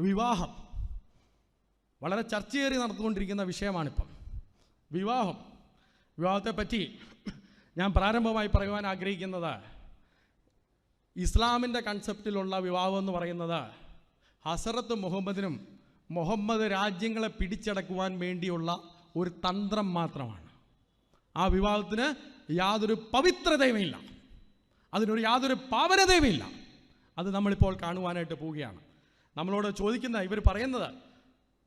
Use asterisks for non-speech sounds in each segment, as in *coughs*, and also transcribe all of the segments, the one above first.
വിവാഹം. വളരെ ചർച്ചയേറി നടന്നുകൊണ്ടിരിക്കുന്ന വിഷയമാണിപ്പം. വിവാഹം. വിവാഹത്തെപ്പറ്റി ഞാൻ പ്രാരംഭമായി പറയുവാൻ ആഗ്രഹിക്കുന്നത് ഇസ്ലാമിന്റെ കൺസെപ്റ്റിലുള്ള വിവാഹം എന്ന് പറയുന്നത് ഹസറത്ത് മുഹമ്മദിനും മുഹമ്മദ് രാജ്യങ്ങളെ പിടിച്ചടക്കുവാൻ വേണ്ടിയുള്ള ഒരു തന്ത്രം മാത്രമാണ്. ആ വിവാഹത്തിന് യാതൊരു പവിത്രതയുമില്ല. അതിനൊരു യാതൊരു പാവനതയുമില്ല. അത് നമ്മളിപ്പോൾ കാണുവാനായിട്ട് പോവുകയാണ്. നമ്മളോട് ചോദിക്കുന്ന ഇവർ പറയുന്നത്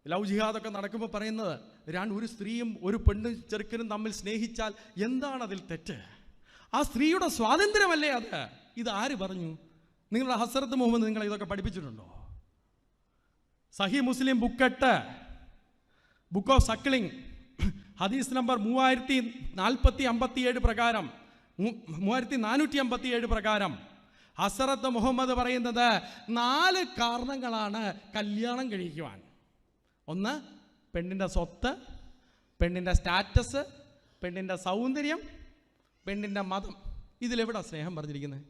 ലവ് ജിഹാദൊക്കെ നടക്കുമ്പോൾ പറയുന്നത് രണ്ട് ഒരു സ്ത്രീയും ഒരു പെണ്ണും ചെറുക്കനും തമ്മിൽ സ്നേഹിച്ചാൽ എന്താണ് അതിൽ തെറ്റ്? ആ സ്ത്രീയുടെ സ്വാതന്ത്ര്യമല്ലേ അത്? ഇത് ആര് പറഞ്ഞു? നിങ്ങളുടെ ഹസരത്ത് മുഹമ്മദ് നിങ്ങളെ ഇതൊക്കെ പഠിപ്പിച്ചിട്ടുണ്ടോ? സഹി മുസ്ലിം ബുക്കെട്ട് ബുക്ക് ഓഫ് സക്കിളിംഗ് ഹദീസ് നമ്പർ മൂവായിരത്തി നാൽപ്പത്തി അമ്പത്തിയേഴ് പ്രകാരം മൂവായിരത്തി നാനൂറ്റി അമ്പത്തിയേഴ് പ്രകാരം ഹസറത്ത് മുഹമ്മദ് പറയുന്നത് നാല് കാരണങ്ങളാണ് കല്യാണം കഴിക്കുവാൻ. ഒന്ന് പെണ്ണിന്റെ സ്വത്ത് പെണ്ണിന്റെ സ്റ്റാറ്റസ് പെണ്ണിന്റെ സൗന്ദര്യം പെണ്ണിന്റെ മതം. ഇതിലെവിടാ സ്നേഹം പറഞ്ഞിരിക്കുന്നത്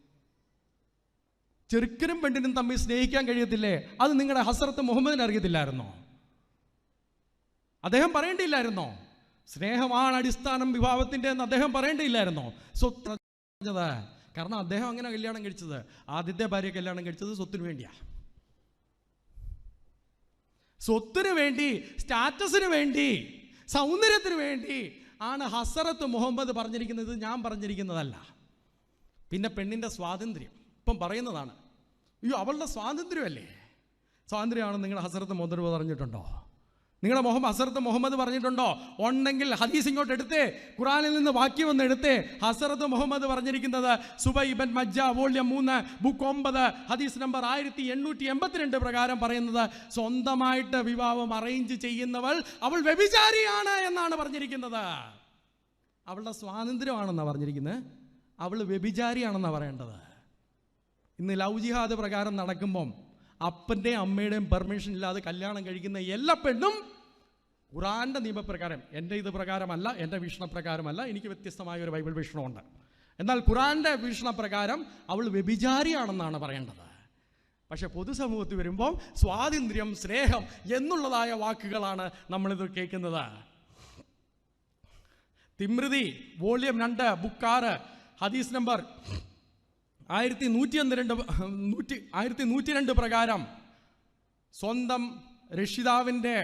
ചെറുക്കനും പെണ്ണിനും തമ്മിൽ സ്നേഹിക്കാൻ കഴിയത്തില്ലേ? അത് നിങ്ങളുടെ ഹസറത്ത് മുഹമ്മദിന് അറിയത്തില്ലായിരുന്നോ? അദ്ദേഹം പറയേണ്ടിയില്ലായിരുന്നോ? സ്നേഹമാണ് അടിസ്ഥാനം വിഭാവത്തിന്റെ എന്ന് അദ്ദേഹം പറയേണ്ടിയില്ലായിരുന്നോ? സ്വത്ത് കാരണം അദ്ദേഹം അങ്ങനെ കല്യാണം കഴിച്ചത്. ആദ്യത്തെ ഭാര്യ കല്യാണം കഴിച്ചത് സ്വത്തിനു വേണ്ടിയാ. സ്വത്തിന് വേണ്ടി സ്റ്റാറ്റസിന് വേണ്ടി സൗന്ദര്യത്തിന് വേണ്ടി ആണ് ഹസറത്ത് മുഹമ്മദ് പറഞ്ഞിരിക്കുന്നത് ഞാൻ പറഞ്ഞിരിക്കുന്നതല്ല. പിന്നെ പെണ്ണിന്റെ സ്വാതന്ത്ര്യം. ഇപ്പം പറയുന്നതാണ് അയ്യോ അവളുടെ സ്വാതന്ത്ര്യമല്ലേ സ്വാതന്ത്ര്യമാണ് നിങ്ങൾ ഹസരത്ത് മുഹമ്മദ് പറഞ്ഞിട്ടുണ്ടോ? നിങ്ങളുടെ മുഹമ്മദ് ഹസരത്ത് മുഹമ്മദ് പറഞ്ഞിട്ടുണ്ടോ? ഉണ്ടെങ്കിൽ ഹദീസ് ഇങ്ങോട്ട് എടുത്തേ. ഖുറാനിൽ നിന്ന് വാക്യം ഒന്ന് എടുത്തേ. ഹസരത്ത് മുഹമ്മദ് പറഞ്ഞിരിക്കുന്നത് സുബൈബൻ മജ്ജ വോള്യം മൂന്ന് ബുക്ക് ഒമ്പത് ഹദീസ് നമ്പർ ആയിരത്തി എണ്ണൂറ്റി എൺപത്തിരണ്ട് പ്രകാരം പറയുന്നത് സ്വന്തമായിട്ട് വിവാഹം അറേഞ്ച് ചെയ്യുന്നവൾ അവൾ വ്യഭിചാരിയാണ് എന്നാണ് പറഞ്ഞിരിക്കുന്നത്. അവളുടെ സ്വാതന്ത്ര്യമാണെന്നാണ് പറഞ്ഞിരിക്കുന്നത് അവൾ വ്യഭിചാരിയാണെന്നാണ് പറയേണ്ടത്. ഇന്ന് ലവ് ജിഹാദ് പ്രകാരം നടക്കുമ്പം അപ്പന്റെയും അമ്മയുടെയും പെർമിഷൻ ഇല്ലാതെ കല്യാണം കഴിക്കുന്ന എല്ലാ പെണ്ണും ഖുറാന്റെ നിയമപ്രകാരം എന്റെ ഇത് പ്രകാരമല്ല എന്റെ വീക്ഷണപ്രകാരമല്ല എനിക്ക് വ്യത്യസ്തമായ ഒരു ബൈബിൾ വീക്ഷണമുണ്ട്. എന്നാൽ ഖുറാന്റെ വീക്ഷണപ്രകാരം അവൾ വ്യഭിചാരിയാണെന്നാണ് പറയേണ്ടത്. പക്ഷെ പൊതുസമൂഹത്തിൽ വരുമ്പോൾ സ്വാതന്ത്ര്യം സ്നേഹം എന്നുള്ളതായ വാക്കുകളാണ് നമ്മളിത് കേൾക്കുന്നത്. തിമൃതി വോളിയം രണ്ട് ബുക്ക് ആറ് ഹദീസ് നമ്പർ ആയിരത്തി നൂറ്റി ഒന്ന് രണ്ട് നൂറ്റി ആയിരത്തി നൂറ്റി രണ്ട് പ്രകാരം സ്വന്തം രക്ഷിതാവിന്റെ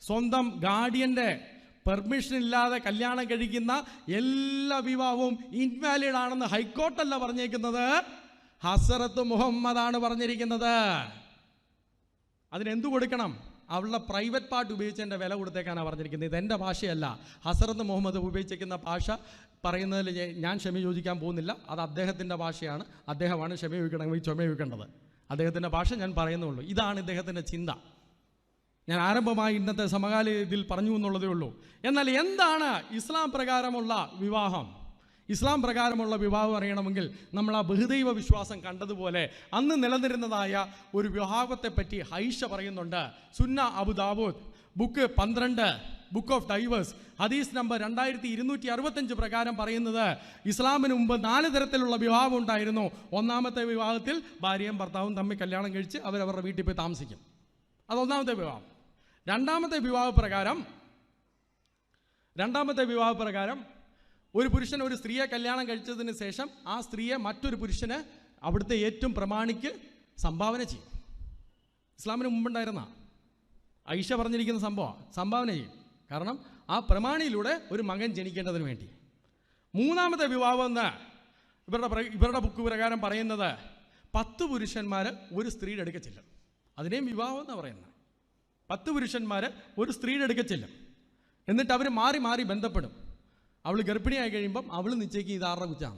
സ്വന്തം ഗാർഡിയന്റെ പെർമിഷൻ ഇല്ലാതെ കല്യാണം കഴിക്കുന്ന എല്ലാ വിവാഹവും ഇൻവാലിഡ് ആണെന്ന് ഹൈക്കോർട്ടല്ല പറഞ്ഞേക്കുന്നത്. ഹസറത്ത് മുഹമ്മദാണ് പറഞ്ഞിരിക്കുന്നത്. അതിനെന്തു കൊടുക്കണം? അവളുടെ പ്രൈവറ്റ് പാർട്ട് ഉപയോഗിച്ചതിന്റെ വില കൊടുത്തേക്കാനാണ് പറഞ്ഞിരിക്കുന്നത്. ഇതെന്റെ ഭാഷയല്ല. ഹസറത്ത് മുഹമ്മദ് ഉപയോഗിച്ചിരിക്കുന്ന ഭാഷ പറയുന്നതിൽ ഞാൻ- ക്ഷമ ചോദിക്കാൻ പോകുന്നില്ല. അത് അദ്ദേഹത്തിന്റെ ഭാഷയാണ്. അദ്ദേഹമാണ് ക്ഷമ ചോദിക്കണമെങ്കിൽ ചുമ ചോദിക്കേണ്ടത് അദ്ദേഹത്തിന്റെ ഭാഷ ഞാൻ പറയുന്നുള്ളൂ. ഇതാണ് ഇദ്ദേഹത്തിന്റെ ചിന്ത. ഞാൻ ആരംഭമായി ഇന്നത്തെ സമകാലിക ഇതിൽ പറഞ്ഞു എന്നുള്ളതേ ഉള്ളൂ. എന്നാൽ എന്താണ് ഇസ്ലാം പ്രകാരമുള്ള വിവാഹം? ഇസ്ലാം പ്രകാരമുള്ള വിവാഹം അറിയണമെങ്കിൽ നമ്മൾ ആ ബഹുദൈവ വിശ്വാസം കണ്ടതുപോലെ അന്ന് നിലനിരുന്നതായ ഒരു വിവാഹത്തെപ്പറ്റി ഹൈഷ പറയുന്നുണ്ട്. സുന്ന അബു ദാവൂദ് ബുക്ക് പന്ത്രണ്ട് ബുക്ക് ഓഫ് ഡൈവേഴ്സ് ഹദീസ് നമ്പർ രണ്ടായിരത്തി ഇരുന്നൂറ്റി അറുപത്തഞ്ച് പ്രകാരം പറയുന്നത് ഇസ്ലാമിന് മുമ്പ് നാല് തരത്തിലുള്ള വിവാഹം ഉണ്ടായിരുന്നു. ഒന്നാമത്തെ വിവാഹത്തിൽ ഭാര്യയും ഭർത്താവും തമ്മിൽ കല്യാണം കഴിച്ച് അവരവരുടെ വീട്ടിൽ പോയി താമസിക്കും. അത് ഒന്നാമത്തെ വിവാഹം. രണ്ടാമത്തെ വിവാഹ പ്രകാരം രണ്ടാമത്തെ വിവാഹ പ്രകാരം ഒരു പുരുഷൻ ഒരു സ്ത്രീയെ കല്യാണം കഴിച്ചതിന് ശേഷം ആ സ്ത്രീയെ മറ്റൊരു പുരുഷന് അവിടുത്തെ ഏറ്റവും പ്രമാണിക്ക് സംഭാവന ചെയ്യും. ഇസ്ലാമിന് മുമ്പുണ്ടായിരുന്ന ഐഷ പറഞ്ഞിരിക്കുന്ന സംഭവം സംഭാവന ചെയ്യും. കാരണം ആ പ്രമാണിയിലൂടെ ഒരു മകൻ ജനിക്കേണ്ടതിന് വേണ്ടി. മൂന്നാമത്തെ വിവാഹം എന്ന് ഇവരുടെ ഇവരുടെ ബുക്ക് പ്രകാരം പറയുന്നത് പത്ത് പുരുഷന്മാർ ഒരു സ്ത്രീയുടെ അടുക്ക ചെല്ലും. അതിനെയും വിവാഹം എന്നാണ് പറയുന്നത്. പത്ത് പുരുഷന്മാർ ഒരു സ്ത്രീയുടെ അടുക്ക ചെല്ലും. എന്നിട്ട് അവർ മാറി മാറി ബന്ധപ്പെടും. അവൾ ഗർഭിണിയായി കഴിയുമ്പം അവൾ നിശ്ചയിക്കും ഇത് ആറര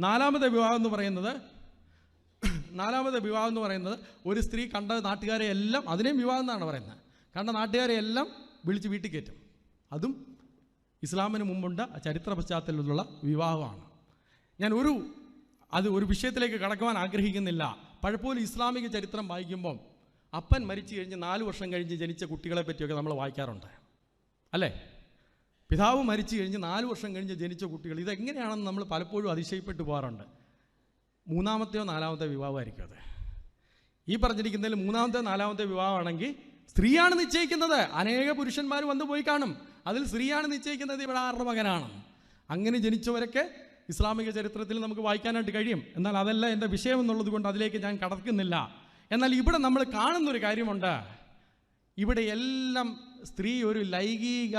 നാലാമത്തെ വിവാഹം എന്ന് പറയുന്നത് *coughs* നാലാമത്തെ വിവാഹം എന്ന് പറയുന്നത് ഒരു സ്ത്രീ കണ്ട നാട്ടുകാരെ എല്ലാം അതിനെയും വിവാഹം എന്നാണ് പറയുന്നത്. കണ്ട നാട്ടുകാരെ എല്ലാം വിളിച്ച് വീട്ടിൽ കയറ്റും. അതും ഇസ്ലാമിന് മുമ്പുണ്ട ചരിത്ര പശ്ചാത്തലത്തിലുള്ള വിവാഹമാണ്. ഞാൻ ഒരു അത് ഒരു വിഷയത്തിലേക്ക് കടക്കുവാൻ ആഗ്രഹിക്കുന്നില്ല. പലപ്പോഴും ഇസ്ലാമിക ചരിത്രം വായിക്കുമ്പം അപ്പൻ മരിച്ചു കഴിഞ്ഞ് നാല് വർഷം കഴിഞ്ഞ് ജനിച്ച കുട്ടികളെ പറ്റിയൊക്കെ നമ്മൾ വായിക്കാറുണ്ട്. അല്ലേ? പിതാവ് മരിച്ചു കഴിഞ്ഞ് നാല് വർഷം കഴിഞ്ഞ് ജനിച്ച കുട്ടികൾ ഇതെങ്ങനെയാണെന്ന് നമ്മൾ പലപ്പോഴും അതിശയപ്പെട്ടു പോകാറുണ്ട്. മൂന്നാമത്തെയോ നാലാമത്തെ വിവാഹമായിരിക്കും അത്. ഈ പറഞ്ഞിരിക്കുന്നതിൽ മൂന്നാമത്തെ നാലാമത്തെ വിവാഹമാണെങ്കിൽ സ്ത്രീയാണ് നിശ്ചയിക്കുന്നത്. അനേക പുരുഷന്മാർ വന്നു പോയി കാണും. അതിൽ സ്ത്രീയാണ് നിശ്ചയിക്കുന്നത് ഇവിടെ ആരുടെ മകനാണ്? അങ്ങനെ ജനിച്ചവരൊക്കെ ഇസ്ലാമിക ചരിത്രത്തിൽ നമുക്ക് വായിക്കാനായിട്ട് കഴിയും. എന്നാൽ അതല്ല എന്റെ വിഷയം എന്നുള്ളത് കൊണ്ട് അതിലേക്ക് ഞാൻ കടക്കുന്നില്ല. എന്നാൽ ഇവിടെ നമ്മൾ കാണുന്നൊരു കാര്യമുണ്ട്. ഇവിടെ എല്ലാം സ്ത്രീ ഒരു ലൈംഗിക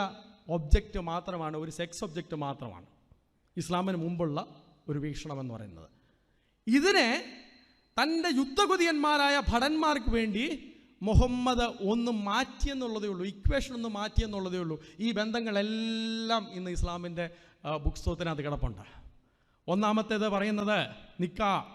ഒബ്ജക്റ്റ് മാത്രമാണ് ഒരു സെക്സ് ഒബ്ജക്റ്റ് മാത്രമാണ്. ഇസ്ലാമിന് മുമ്പുള്ള ഒരു വീക്ഷണം എന്ന് പറയുന്നത്. ഇതിനെ തന്റെ യുദ്ധകുതിയന്മാരായ ഭടന്മാർക്ക് വേണ്ടി മുഹമ്മദ് ഒന്ന് മാറ്റിയെന്നുള്ളതേ ഉള്ളൂ ഇക്വേഷൻ ഒന്ന് മാറ്റിയെന്നുള്ളതേ ഉള്ളൂ. ഈ ബന്ധങ്ങളെല്ലാം ഇന്ന് ഇസ്ലാമിന്റെ ബുക്സ്തോത്തിനകത്ത് കിടപ്പുണ്ട്. ഒന്നാമത്തേത് പറയുന്നത് നിക്കാ.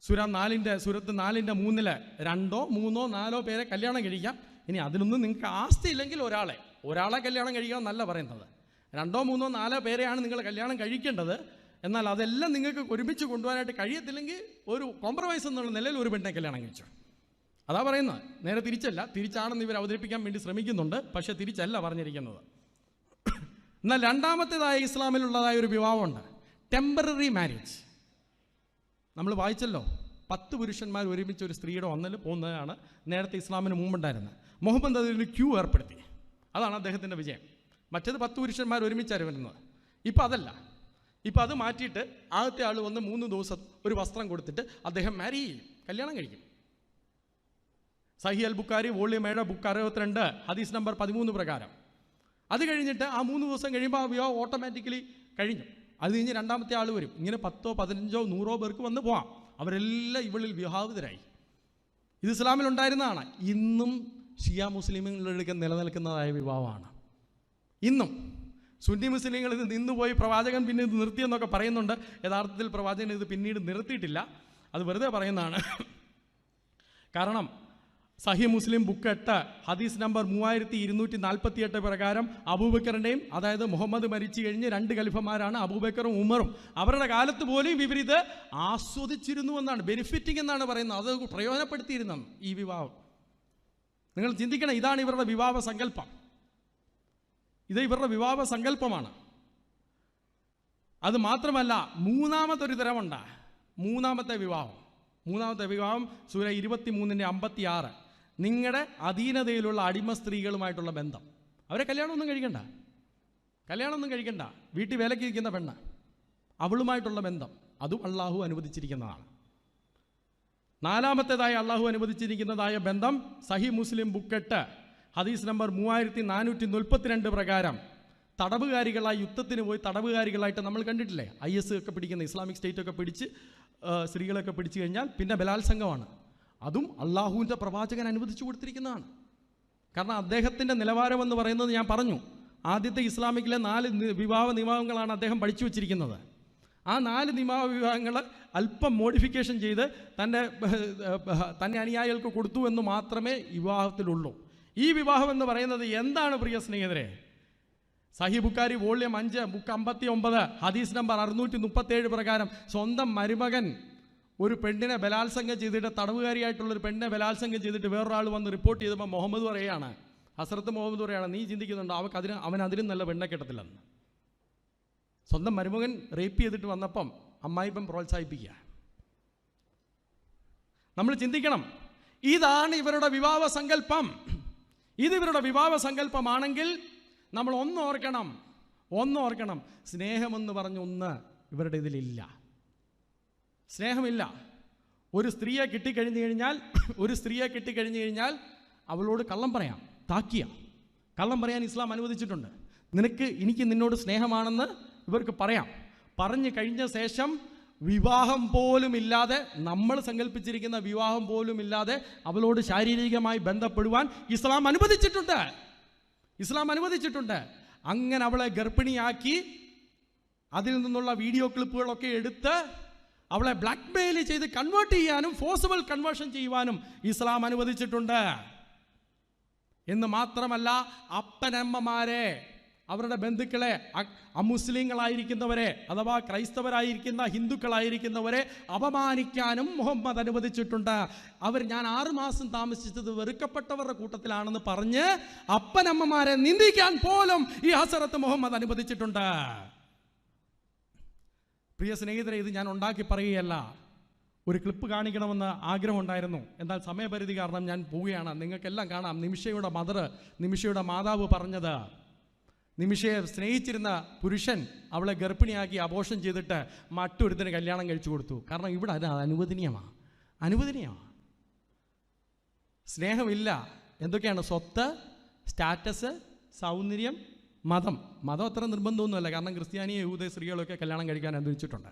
സുര നാലിന്റെ സുരത്ത് നാലിന്റെ മൂന്നിൽ രണ്ടോ മൂന്നോ നാലോ പേരെ കല്യാണം കഴിക്കാം. ഇനി അതിനൊന്നും നിങ്ങൾക്ക് ആസ്തി ഇല്ലെങ്കിൽ ഒരാളെ. ഒരാളെ കല്യാണം കഴിക്കാം എന്നല്ല പറയുന്നത്. രണ്ടോ മൂന്നോ നാലോ പേരെയാണ് നിങ്ങൾ കല്യാണം കഴിക്കേണ്ടത്. എന്നാൽ അതെല്ലാം നിങ്ങൾക്ക് ഒരുമിച്ച് കൊണ്ടുപോകാനായിട്ട് കഴിയത്തില്ലെങ്കിൽ ഒരു കോംപ്രമൈസ് എന്നുള്ള നിലയിൽ ഒരു പെണ്ണെ കല്യാണം കഴിച്ചു. അതാ പറയുന്നത്. നേരെ തിരിച്ചല്ല. തിരിച്ചാണെന്ന് ഇവർ അവതരിപ്പിക്കാൻ വേണ്ടി ശ്രമിക്കുന്നുണ്ട്. പക്ഷേ തിരിച്ചല്ല പറഞ്ഞിരിക്കുന്നത്. എന്നാൽ രണ്ടാമത്തേതായ ഇസ്ലാമിലുള്ളതായ ഒരു വിവാഹമുണ്ട്. ടെമ്പററി മാരേജ് നമ്മൾ വായിച്ചല്ലോ. പത്ത് പുരുഷന്മാർ ഒരുമിച്ച് ഒരു സ്ത്രീയുടെ ഒന്നിൽ പോകുന്നതാണ് നേരത്തെ ഇസ്ലാമിന് മുമ്പുണ്ടായിരുന്നത്. മുഹമ്മദ് അതിന് ക്യൂ ഏർപ്പെടുത്തി. അതാണ് അദ്ദേഹത്തിന്റെ വിജയം. മറ്റേത് പത്ത് പുരുഷന്മാർ ഒരുമിച്ചാണ് വരുന്നത്. ഇപ്പം അതല്ല. ഇപ്പം അത് മാറ്റിയിട്ട് ആദ്യത്തെ ആൾ വന്ന് മൂന്ന് ദിവസം ഒരു വസ്ത്രം കൊടുത്തിട്ട് അദ്ദേഹം മാരി ചെയ്യും. കല്യാണം കഴിക്കും. സഹി അൽ ബുക്കാരി വോളിയം ഏഴ് ബുക്ക് അറുപത്തിരണ്ട് ഹദീസ് നമ്പർ പതിമൂന്ന് പ്രകാരം. അത് കഴിഞ്ഞിട്ട് ആ മൂന്ന് ദിവസം കഴിയുമ്പോൾ ആ വിവാഹം ഓട്ടോമാറ്റിക്കലി കഴിഞ്ഞു. അത് കഴിഞ്ഞ് രണ്ടാമത്തെ ആൾ വരും. ഇങ്ങനെ പത്തോ പതിനഞ്ചോ നൂറോ പേർക്ക് വന്ന് പോവാം. അവരെല്ലാം ഇവളിൽ വിവാഹിതരായി ഇത് ഇസ്ലാമിൽ ഉണ്ടായിരുന്നതാണ്. ഇന്നും ഷിയ മുസ്ലിമുകളിലേക്ക് നിലനിൽക്കുന്നതായ വിവാഹമാണ് ഇന്നും സുന്നി മുസ്ലിങ്ങൾ ഇത് നിന്നുപോയി പ്രവാചകൻ പിന്നെ ഇത് നിർത്തിയെന്നൊക്കെ പറയുന്നുണ്ട്. യഥാർത്ഥത്തിൽ പ്രവാചകൻ ഇത് പിന്നീട് നിർത്തിയിട്ടില്ല. അത് വെറുതെ പറയുന്നതാണ്. കാരണം സഹി മുസ്ലിം ബുക്ക് എട്ട് ഹദീസ് നമ്പർ മൂവായിരത്തി ഇരുന്നൂറ്റി നാൽപ്പത്തി എട്ട് പ്രകാരം അബൂബക്കറിന്റെയും അതായത് മുഹമ്മദ് മരിച്ചു കഴിഞ്ഞ് രണ്ട് ഖലിഫമാരാണ് അബൂബക്കറും ഉമറും. അവരുടെ കാലത്ത് പോലും ഇവരിത് ആസ്വദിച്ചിരുന്നു എന്നാണ് ബെനിഫിറ്റിംഗ് എന്നാണ് പറയുന്നത്. അത് പ്രയോജനപ്പെടുത്തിയിരുന്നു ഈ വിവാഹം. നിങ്ങൾ ചിന്തിക്കണം ഇതാണ് ഇവരുടെ വിവാഹ സങ്കല്പം. ഇത് ഇവരുടെ വിവാഹ സങ്കല്പമാണ്. അത് മാത്രമല്ല മൂന്നാമത്തെ ഒരു തരമുണ്ട്. മൂന്നാമത്തെ വിവാഹം. മൂന്നാമത്തെ വിവാഹം സൂര്യ ഇരുപത്തി മൂന്നിന്റെ അമ്പത്തി ആറ് നിങ്ങളുടെ അധീനതയിലുള്ള അടിമ സ്ത്രീകളുമായിട്ടുള്ള ബന്ധം. അവരെ കല്യാണമൊന്നും കഴിക്കണ്ട. കല്യാണമൊന്നും കഴിക്കണ്ട. വീട്ടിൽ വേലയ്ക്ക് ഇരിക്കുന്ന പെണ്ണ്. അവളുമായിട്ടുള്ള ബന്ധം. അതും അള്ളാഹു അനുവദിച്ചിരിക്കുന്നതാണ്. നാലാമത്തേതായ അള്ളാഹു അനുവദിച്ചിരിക്കുന്നതായ ബന്ധം സഹി മുസ്ലിം ബുക്കെട്ട് ഹദീസ് നമ്പർ മൂവായിരത്തി നാനൂറ്റി മുപ്പത്തിരണ്ട് പ്രകാരം തടവുകാരികളായി യുദ്ധത്തിന് പോയി തടവുകാരികളായിട്ട് നമ്മൾ കണ്ടിട്ടില്ലേ? ഐ എസ് ഒക്കെ പിടിക്കുന്ന ഇസ്ലാമിക് സ്റ്റേറ്റ് ഒക്കെ പിടിച്ച് സ്ത്രീകളൊക്കെ പിടിച്ചു കഴിഞ്ഞാൽ പിന്നെ ബലാത്സംഗമാണ്. അതും അള്ളാഹുവിന്റെ പ്രവാചകൻ അനുവദിച്ചു കൊടുത്തിരിക്കുന്നതാണ്. കാരണം അദ്ദേഹത്തിന്റെ നിലവാരം എന്ന് പറയുന്നത് ഞാൻ പറഞ്ഞു. ആദ്യത്തെ ഇസ്ലാമിക്കിലെ നാല് വിവാഹ നിയമങ്ങളാണ് അദ്ദേഹം പഠിച്ചു വച്ചിരിക്കുന്നത്. ആ നാല് നിയമ വിവാഹങ്ങൾ അല്പം മോഡിഫിക്കേഷൻ ചെയ്ത് തന്റെ തന്റെ അനുയായികൾക്ക് കൊടുത്തു എന്ന് മാത്രമേ വിവാഹത്തിലുള്ളൂ. ഈ വിവാഹം എന്ന് പറയുന്നത് എന്താണ് പ്രിയ സ്നേഹിതരെ? സഹി ബുക്കാരി വോള്യം അഞ്ച് ബുക്ക് അമ്പത്തി ഒമ്പത് ഹദീസ് നമ്പർ അറുന്നൂറ്റി മുപ്പത്തേഴ് പ്രകാരം സ്വന്തം മരുമകൻ ഒരു പെണ്ണിനെ ബലാത്സംഗം ചെയ്തിട്ട് തടവുകാരിയായിട്ടുള്ളൊരു പെണ്ണിനെ ബലാത്സംഗം ചെയ്തിട്ട് വേറൊരാൾ വന്ന് റിപ്പോർട്ട് ചെയ്തപ്പോൾ മുഹമ്മദ് പറയാണ് ഹസ്രത്ത് മുഹമ്മദ് പറയാണ് നീ ചിന്തിക്കുന്നുണ്ടോ? അവൾക്ക് അതിന് അവൻ അതിനും നല്ല പെണ്ണെ കിട്ടത്തില്ലെന്ന്. സ്വന്തം മരുമകൻ റേപ്പ് ചെയ്തിട്ട് വന്നപ്പം അമ്മായിപ്പം പ്രോത്സാഹിപ്പിക്കുക. നമ്മൾ ചിന്തിക്കണം ഇതാണ് ഇവരുടെ വിവാഹ സങ്കല്പം. ഇത് ഇവരുടെ വിവാഹ സങ്കല്പമാണെങ്കിൽ നമ്മൾ ഒന്ന് ഓർക്കണം ഒന്ന് ഓർക്കണം. സ്നേഹമെന്ന് പറഞ്ഞ ഒന്ന് ഇവരുടെ ഇതിലില്ല. സ്നേഹമില്ല. ഒരു സ്ത്രീയെ കിട്ടിക്കഴിഞ്ഞു കഴിഞ്ഞാൽ *coughs* ഒരു സ്ത്രീയെ കിട്ടിക്കഴിഞ്ഞു കഴിഞ്ഞാൽ അവളോട് കള്ളം പറയാം താക്കിയ. കള്ളം പറയാൻ ഇസ്ലാം അനുവദിച്ചിട്ടുണ്ട്. നിനക്ക് എനിക്ക് നിന്നോട് സ്നേഹമാണെന്ന് ഇവർക്ക് പറയാം. പറഞ്ഞു കഴിഞ്ഞ ശേഷം വിവാഹം പോലും ഇല്ലാതെ നമ്മൾ സങ്കല്പിച്ചിരിക്കുന്ന വിവാഹം പോലും ഇല്ലാതെ അവളോട് ശാരീരികമായി ബന്ധപ്പെടുവാൻ ഇസ്ലാം അനുവദിച്ചിട്ടുണ്ട്. ഇസ്ലാം അനുവദിച്ചിട്ടുണ്ട്. അങ്ങനെ അവളെ ഗർഭിണിയാക്കി അതിൽ നിന്നുള്ള വീഡിയോ ക്ലിപ്പുകളൊക്കെ എടുത്ത് അവളെ ബ്ലാക്ക് മെയിൽ ചെയ്ത് കൺവേർട്ട് ചെയ്യാനും ഫോഴ്സിബിൾ കൺവേർഷൻ ചെയ്യുവാനും ഇസ്ലാം അനുവദിച്ചിട്ടുണ്ട്. എന്ന് മാത്രമല്ല അപ്പനമ്മമാരെ അവരുടെ ബന്ധുക്കളെ അമുസ്ലിങ്ങളായിരിക്കുന്നവരെ അഥവാ ക്രൈസ്തവരായിരിക്കുന്ന ഹിന്ദുക്കളായിരിക്കുന്നവരെ അപമാനിക്കാനും മുഹമ്മദ് അനുവദിച്ചിട്ടുണ്ട്. അവർ ഞാൻ ആറുമാസം താമസിച്ചത് വെറുക്കപ്പെട്ടവരുടെ കൂട്ടത്തിലാണെന്ന് പറഞ്ഞ് അപ്പനമ്മമാരെ നിന്ദിക്കാൻ പോലും ഈ ഹസറത്ത് മുഹമ്മദ് അനുവദിച്ചിട്ടുണ്ട്. പ്രിയ സ്നേഹിതരെ ഇത് ഞാൻ ഉണ്ടാക്കി പറയുകയല്ല. ഒരു ക്ലിപ്പ് കാണിക്കണമെന്ന് ആഗ്രഹമുണ്ടായിരുന്നു. എന്നാൽ സമയപരിധി കാരണം ഞാൻ പോവുകയാണ്. നിങ്ങൾക്കെല്ലാം കാണാം. നിമിഷയുടെ മദർ നിമിഷയുടെ മാതാവ് പറഞ്ഞത് നിമിഷയെ സ്നേഹിച്ചിരുന്ന പുരുഷൻ അവളെ ഗർഭിണിയാക്കി അപോഷം ചെയ്തിട്ട് മറ്റൊരുത്തിന് കല്യാണം കഴിച്ചു കൊടുത്തു. കാരണം ഇവിടെ അത് അനുവദനീയമാണ് അനുവദനീയമാണ് സ്നേഹമില്ല. എന്തൊക്കെയാണ്? സ്വത്ത് സ്റ്റാറ്റസ് സൗന്ദര്യം മതം. മതം അത്ര നിർബന്ധമൊന്നുമല്ല. കാരണം ക്രിസ്ത്യാനിയെ യൂത സ്ത്രീകളൊക്കെ കല്യാണം കഴിക്കാൻ അനുവദിച്ചിട്ടുണ്ട്.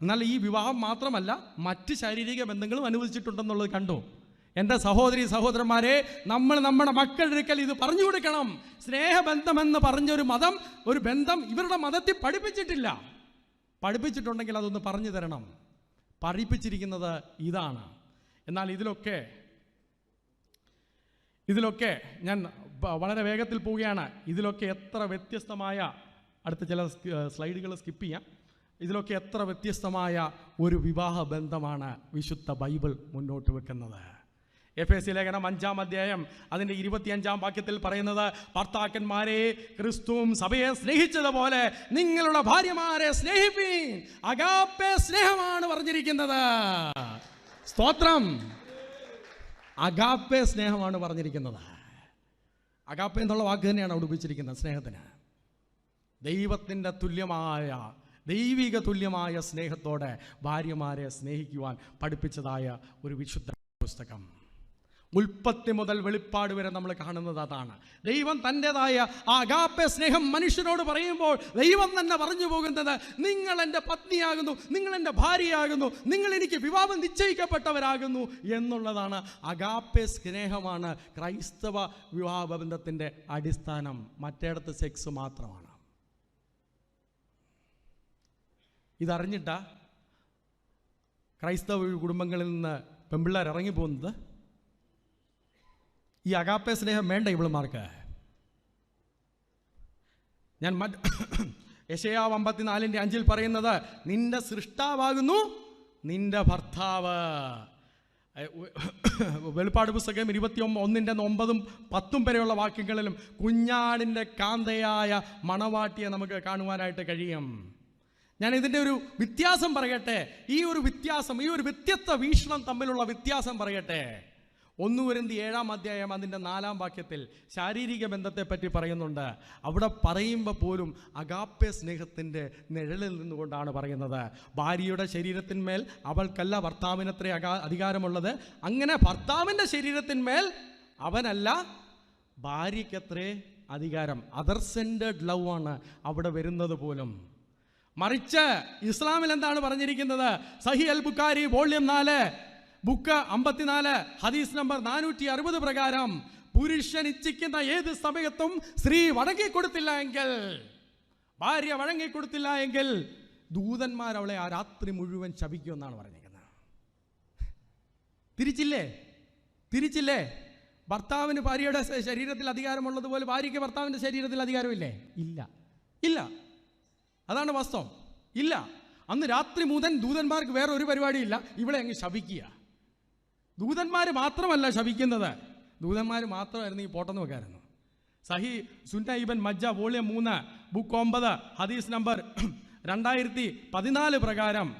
എന്നാൽ ഈ വിവാഹം മാത്രമല്ല മറ്റ് ശാരീരിക ബന്ധങ്ങളും അനുവദിച്ചിട്ടുണ്ടെന്നുള്ളത് കണ്ടു. എന്റെ സഹോദരി സഹോദരന്മാരെ നമ്മൾ നമ്മുടെ മക്കളുടെ അടുക്കൽ ഇത് പറഞ്ഞു കൊടുക്കണം. സ്നേഹബന്ധമെന്ന് പറഞ്ഞൊരു മതം ഒരു ബന്ധം ഇവരുടെ മതത്തിൽ പഠിപ്പിച്ചിട്ടില്ല. പഠിപ്പിച്ചിട്ടുണ്ടെങ്കിൽ അതൊന്ന് പറഞ്ഞു തരണം. പഠിപ്പിച്ചിരിക്കുന്നത് ഇതാണ്. എന്നാൽ ഇതിലൊക്കെ ഇതിലൊക്കെ ഞാൻ വളരെ വേഗത്തിൽ പോവുകയാണ്. ഇതിലൊക്കെ എത്ര വ്യത്യസ്തമായ അടുത്ത ചില സ്ലൈഡുകൾ സ്കിപ്പ് ചെയ്യാം. ഇതിലൊക്കെ എത്ര വ്യത്യസ്തമായ ഒരു വിവാഹ ബന്ധമാണ് വിശുദ്ധ ബൈബിൾ മുന്നോട്ട് വെക്കുന്നത്. എഫ് എസ് ലേഖനം അഞ്ചാം അധ്യായം അതിന്റെ ഇരുപത്തിയഞ്ചാം വാക്യത്തിൽ പറയുന്നത് ഭർത്താക്കന്മാരെ ക്രിസ്തുവും സഭയെ സ്നേഹിച്ചതുപോലെ നിങ്ങളുടെ ഭാര്യമാരെ സ്നേഹിപ്പീൻ. അഗാപ്പെ സ്നേഹമാണ് പറഞ്ഞിരിക്കുന്നത്. സ്തോത്രം. അഗാപ്പെ സ്നേഹമാണ് പറഞ്ഞിരിക്കുന്നത്. അഗാപ്പെ എന്നുള്ള വാക്ക് തന്നെയാണ് അവിടെ ഉപയോഗിച്ചിരിക്കുന്നത് സ്നേഹത്തിന്. ദൈവത്തിന്റെ തുല്യമായ ദൈവിക തുല്യമായ സ്നേഹത്തോടെ ഭാര്യമാരെ സ്നേഹിക്കുവാൻ പഠിപ്പിച്ചതായ ഒരു വിശുദ്ധ പുസ്തകം. ഉൽപ്പത്തി മുതൽ വെളിപ്പാട് വരെ നമ്മൾ കാണുന്നത് അതാണ്. ദൈവം തന്റെതായ ആഗാപ്യ സ്നേഹം മനുഷ്യനോട് പറയുമ്പോൾ ദൈവം തന്നെ പറഞ്ഞു പോകുന്നത് നിങ്ങൾ എന്റെ പത്നിയാകുന്നു നിങ്ങൾ എന്റെ ഭാര്യയാകുന്നു നിങ്ങൾ എനിക്ക് വിവാഹം നിശ്ചയിക്കപ്പെട്ടവരാകുന്നു എന്നുള്ളതാണ് അഗാപ്യ സ്നേഹമാണ് ക്രൈസ്തവ വിവാഹ ബന്ധത്തിന്റെ അടിസ്ഥാനം. മറ്റേടത്ത് സെക്സ് മാത്രമാണ്. ഇതറിഞ്ഞിട്ടാ ക്രൈസ്തവ കുടുംബങ്ങളിൽ നിന്ന് പെമ്പിള്ളേർ ഇറങ്ങിപ്പോകുന്നത്? ഈ അഗാപ്പെ സ്നേഹം വേണ്ട ഇവളുമാർക്ക്. ഞാൻ മറ്റ് *coughs* യശയാവ് അമ്പത്തിനാലിന്റെ അഞ്ചിൽ പറയുന്നത് നിന്റെ സൃഷ്ടാവാകുന്നു നിന്റെ ഭർത്താവ്. *coughs* വെളിപ്പാട് പുസ്തകം ഇരുപത്തി ഒന്നിന്റെ ഒമ്പതും പത്തും വരെയുള്ള വാക്യങ്ങളിലും കുഞ്ഞാടിന്റെ കാന്തയായ മണവാട്ടിയെ നമുക്ക് കാണുവാനായിട്ട് കഴിയും. ഞാൻ ഇതിന്റെ ഒരു വ്യത്യാസം പറയട്ടെ. ഈ ഒരു വ്യത്യാസം ഈ ഒരു വ്യത്യസ്ത വീക്ഷണം തമ്മിലുള്ള വ്യത്യാസം പറയട്ടെ. ഒന്ന് വരുന്ന ഏഴാം അധ്യായം അതിന്റെ നാലാം വാക്യത്തിൽ ശാരീരിക ബന്ധത്തെപ്പറ്റി പറയുന്നുണ്ട്. അവിടെ പറയുമ്പോൾ പോലും അഗാപ്യ സ്നേഹത്തിന്റെ നിഴലിൽ നിന്നുകൊണ്ടാണ് പറയുന്നത്. ഭാര്യയുടെ ശരീരത്തിന്മേൽ അവൾക്കല്ല ഭർത്താവിനത്ര അകാ അധികാരമുള്ളത്. അങ്ങനെ ഭർത്താവിന്റെ ശരീരത്തിന്മേൽ അവനല്ല ഭാര്യയ്ക്കത്രേ അധികാരം. അതർ സെന്റേഡ് ലവ് ആണ് അവിടെ വരുന്നത് പോലും. മറിച്ച് ഇസ്ലാമിൽ എന്താണ് പറഞ്ഞിരിക്കുന്നത്? സഹി അൽ ബുക്കാരി വോള്യം നാല് ബുക്ക് അമ്പത്തിനാല് ഹദീസ് നമ്പർ നാനൂറ്റി അറുപത് പ്രകാരം പുരുഷൻ ഇച്ഛിക്കുന്ന ഏത് സമയത്തും സ്ത്രീ വഴങ്ങിക്കൊടുത്തില്ല എങ്കിൽ ഭാര്യ വഴങ്ങിക്കൊടുത്തില്ല എങ്കിൽ ദൂതന്മാർ അവളെ ആ രാത്രി മുഴുവൻ ശപിക്കുമെന്നാണ് പറഞ്ഞിരിക്കുന്നത്. തിരിച്ചില്ലേ? തിരിച്ചില്ലേ? ഭർത്താവിന് ഭാര്യയുടെ ശരീരത്തിൽ അധികാരമുള്ളതുപോലെ ഭാര്യയ്ക്ക് ഭർത്താവിന്റെ ശരീരത്തിൽ അധികാരമില്ലേ? ഇല്ല. ഇല്ല. അതാണ് വാസ്തവം ഇല്ല. അന്ന് രാത്രി മുതൻ ദൂതന്മാർക്ക് വേറെ ഒരു പരിപാടിയില്ല. ഇവിടെ അങ്ങ് ശപിക്കുക. ദൂതന്മാർ മാത്രമല്ല ശപിക്കുന്നത്. ദൂതന്മാർ മാത്രമായിരുന്നു ഈ പോട്ടെന്ന് വെക്കായിരുന്നു. സഹി സുന്നൈബൻ മജ്ജ വോളിയം മൂന്ന് ബുക്ക് ഒമ്പത് ഹദീസ് നമ്പർ രണ്ടായിരത്തി പതിനാല് പ്രകാരം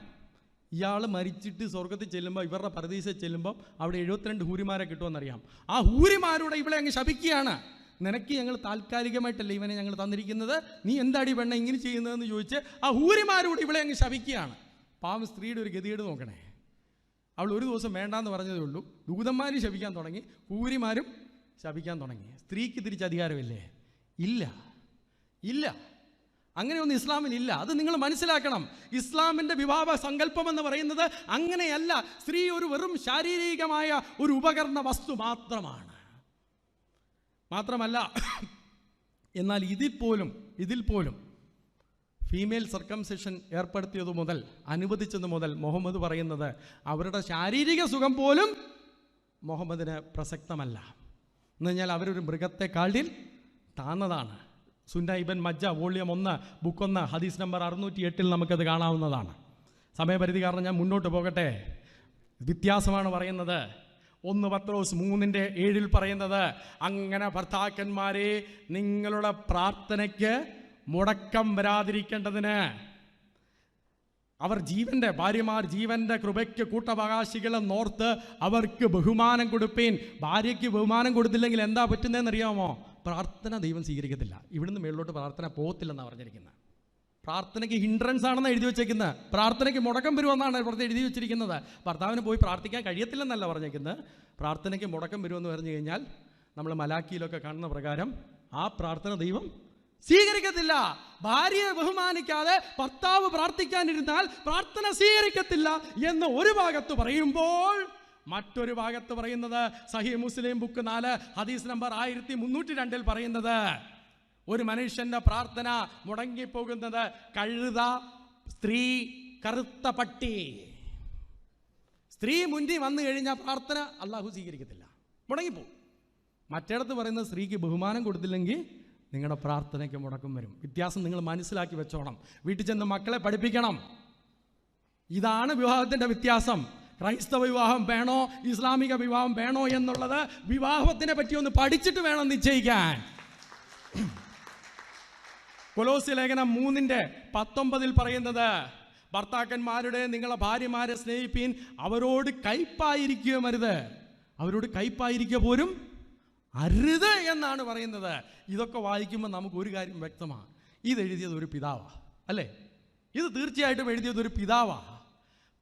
ഇയാൾ മരിച്ചിട്ട് സ്വർഗത്തിൽ ചെല്ലുമ്പോൾ ഇവരുടെ പരദീസ ചെല്ലുമ്പോൾ അവിടെ എഴുപത്തിരണ്ട് ഹൂരിമാരെ കിട്ടുമെന്നറിയാം ആ ഹൂരിമാരോട് ഇവിടെ അങ്ങ് ശപിക്കുകയാണ്. നിനക്ക് ഞങ്ങൾ താൽക്കാലികമായിട്ടല്ല ഇവനെ ഞങ്ങൾ തന്നിരിക്കുന്നത്? നീ എന്താടി പെണ്ണ ഇങ്ങനെ ചെയ്യുന്നതെന്ന് ചോദിച്ച് ആ ഹൂരിമാരോട് ഇവിടെ അങ്ങ് ശപിക്കുകയാണ്. പാവം സ്ത്രീയുടെ ഒരു ഗതികേട് നോക്കണേ. അവൾ ഒരു ദിവസം വേണ്ടാന്ന് പറഞ്ഞതേ ഉള്ളൂ. ദൂതന്മാരും ശപിക്കാൻ തുടങ്ങി. പൂരിമാരും ശപിക്കാൻ തുടങ്ങി. സ്ത്രീക്ക് തിരിച്ച് അധികാരമില്ലേ? ഇല്ല. ഇല്ല. അങ്ങനെയൊന്നും ഇസ്ലാമിൽ ഇല്ല. അത് നിങ്ങൾ മനസ്സിലാക്കണം. ഇസ്ലാമിന്റെ വിവാഹ സങ്കല്പം എന്ന് പറയുന്നത് അങ്ങനെയല്ല. സ്ത്രീ ഒരു വെറും ശാരീരികമായ ഒരു ഉപകരണ വസ്തു മാത്രമാണ്. മാത്രമല്ല എന്നാൽ ഇതിൽ പോലും ഇതിൽ പോലും ഫീമെയിൽ സർക്കംസെഷൻ ഏർപ്പെടുത്തിയത് മുതൽ അനുവദിച്ചത് മുതൽ മുഹമ്മദ് പറയുന്നത് അവരുടെ ശാരീരിക സുഖം പോലും മുഹമ്മദിന് പ്രസക്തമല്ല. എന്ന് കഴിഞ്ഞാൽ അവരൊരു മൃഗത്തെക്കാളിൽ താന്നതാണ്. സുന്ന ഇബൻ മജ്ജ വോളിയം ഒന്ന് ബുക്ക് ഒന്ന് ഹദീസ് നമ്പർ അറുന്നൂറ്റി എട്ടിൽ നമുക്കത് കാണാവുന്നതാണ്. സമയപരിധി കാരണം ഞാൻ മുന്നോട്ട് പോകട്ടെ. വ്യത്യാസമാണ് പറയുന്നത്. ഒന്ന് പത്രോസ് മൂന്നിന്റെ ഏഴിൽ പറയുന്നത് അങ്ങനെ ഭർത്താക്കന്മാരെ നിങ്ങളുടെ പ്രാർത്ഥനയ്ക്ക് മുടക്കം വരാതിരിക്കേണ്ടതിന് അവർ ജീവന്റെ ഭാര്യമാർ ജീവന്റെ കൃപയ്ക്ക് കൂട്ടവകാശികളെ നോർത്ത് അവർക്ക് ബഹുമാനം കൊടുപ്പീൻ. ഭാര്യയ്ക്ക് ബഹുമാനം കൊടുത്തില്ലെങ്കിൽ എന്താ പറ്റുന്നതെന്ന് അറിയാമോ പ്രാർത്ഥന ദൈവം സ്വീകരിക്കത്തില്ല. ഇവിടുന്ന് മേളിലോട്ട് പ്രാർത്ഥന പോകത്തില്ലെന്നാണ് പറഞ്ഞിരിക്കുന്നത് പ്രാർത്ഥനയ്ക്ക് ഹിൻഡ്രൻസ് ആണെന്ന് എഴുതി വെച്ചേക്കുന്നത് പ്രാർത്ഥനയ്ക്ക് മുടക്കം വരുമെന്നാണ് ഇവിടുത്തെ എഴുതി വെച്ചിരിക്കുന്നത്. ഭർത്താവിന് പോയി പ്രാർത്ഥിക്കാൻ കഴിയത്തില്ലെന്നല്ല പറഞ്ഞേക്കുന്നത് പ്രാർത്ഥനയ്ക്ക് മുടക്കം വരുമെന്ന് പറഞ്ഞു കഴിഞ്ഞാൽ നമ്മൾ മലാക്കിയിലൊക്കെ കാണുന്ന പ്രകാരം ആ പ്രാർത്ഥന ദൈവം സ്വീകരിക്കത്തില്ല. ഭാര്യയെ ബഹുമാനിക്കാതെ ഭർത്താവ് പ്രാർത്ഥിക്കാനിരുന്നാൽ പ്രാർത്ഥന സ്വീകരിക്കത്തില്ല എന്ന് ഒരു ഭാഗത്ത് പറയുമ്പോൾ മറ്റൊരു ഭാഗത്ത് പറയുന്നത് സഹി മുസ്ലിം ബുക്ക് നാല് ഹദീസ് നമ്പർ ആയിരത്തി മുന്നൂറ്റി രണ്ടിൽ പറയുന്നത് ഒരു മനുഷ്യന്റെ പ്രാർത്ഥന മുടങ്ങിപ്പോകുന്നത് കഴുത സ്ത്രീ കറുത്ത പട്ടി. സ്ത്രീ മുന്തി വന്നു കഴിഞ്ഞാൽ പ്രാർത്ഥന അള്ളാഹു സ്വീകരിക്കത്തില്ല. മുടങ്ങിപ്പോകും. മറ്റിടത്ത് പറയുന്നത് സ്ത്രീക്ക് ബഹുമാനം കൊടുത്തില്ലെങ്കിൽ നിങ്ങളുടെ പ്രാർത്ഥനയ്ക്ക് മുടക്കം വരും. വ്യത്യാസം നിങ്ങൾ മനസ്സിലാക്കി വെച്ചോണം. വീട്ടിൽ ചെന്ന് മക്കളെ പഠിപ്പിക്കണം. ഇതാണ് വിവാഹത്തിന്റെ വ്യത്യാസം. ക്രൈസ്തവ വിവാഹം വേണോ? ഇസ്ലാമിക വിവാഹം വേണോ എന്നുള്ളത് വിവാഹത്തിനെ പറ്റി ഒന്ന് പഠിച്ചിട്ട് വേണം നിശ്ചയിക്കാൻ. കൊലോസി ലേഖനം മൂന്നിന്റെ പത്തൊമ്പതിൽ പറയുന്നത് ഭർത്താക്കന്മാരുടെ നിങ്ങളെ ഭാര്യമാരെ സ്നേഹിപ്പീൻ അവരോട് കയ്പായിരിക്കുക മരുത് അവരോട് കയ്പായിരിക്കുക പോലും അരുത് എന്നാണ് പറയുന്നത്. ഇതൊക്കെ വായിക്കുമ്പോൾ നമുക്ക് ഒരു കാര്യം വ്യക്തമാണ് ഇത് എഴുതിയത് ഒരു പിതാവാ. അല്ലേ? ഇത് തീർച്ചയായിട്ടും എഴുതിയത് ഒരു പിതാവാ.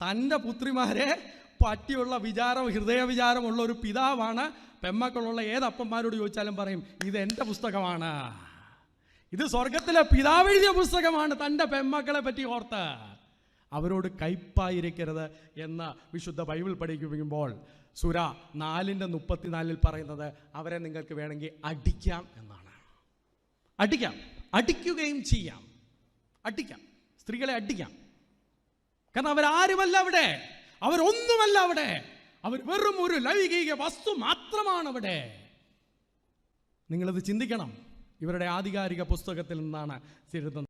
തന്റെ പുത്രിമാരെ പറ്റിയുള്ള വിചാരം ഹൃദയ വിചാരമുള്ള ഒരു പിതാവാണ്. പെമ്മക്കളുള്ള ഏതപ്പന്മാരോട് ചോദിച്ചാലും പറയും ഇത് എന്റെ പുസ്തകമാണ്. ഇത് സ്വർഗത്തിലെ പിതാവ് എഴുതിയ പുസ്തകമാണ് തന്റെ പെമ്മക്കളെ പറ്റി ഓർത്ത്. അവരോട് കയ്പായിരിക്കരുത് എന്ന് വിശുദ്ധ ബൈബിൾ പഠിക്കുമ്പോൾ സുര നാലിന്റെ മുപ്പത്തിനാലിൽ പറയുന്നത് അവരെ നിങ്ങൾക്ക് വേണമെങ്കിൽ അടിക്കാം എന്നാണ്. അടിക്കാം. അടിക്കുകയും ചെയ്യാം. അടിക്കാം. സ്ത്രീകളെ അടിക്കാം. കാരണം അവരാരുമല്ല അവിടെ. അവരൊന്നുമല്ല അവിടെ. അവർ വെറും ഒരു ലൈംഗിക വസ്തു മാത്രമാണ് അവിടെ. നിങ്ങളത് ചിന്തിക്കണം. ഇവരുടെ ആധികാരിക പുസ്തകത്തിൽ നിന്നാണ് തിരുത്തുന്നത്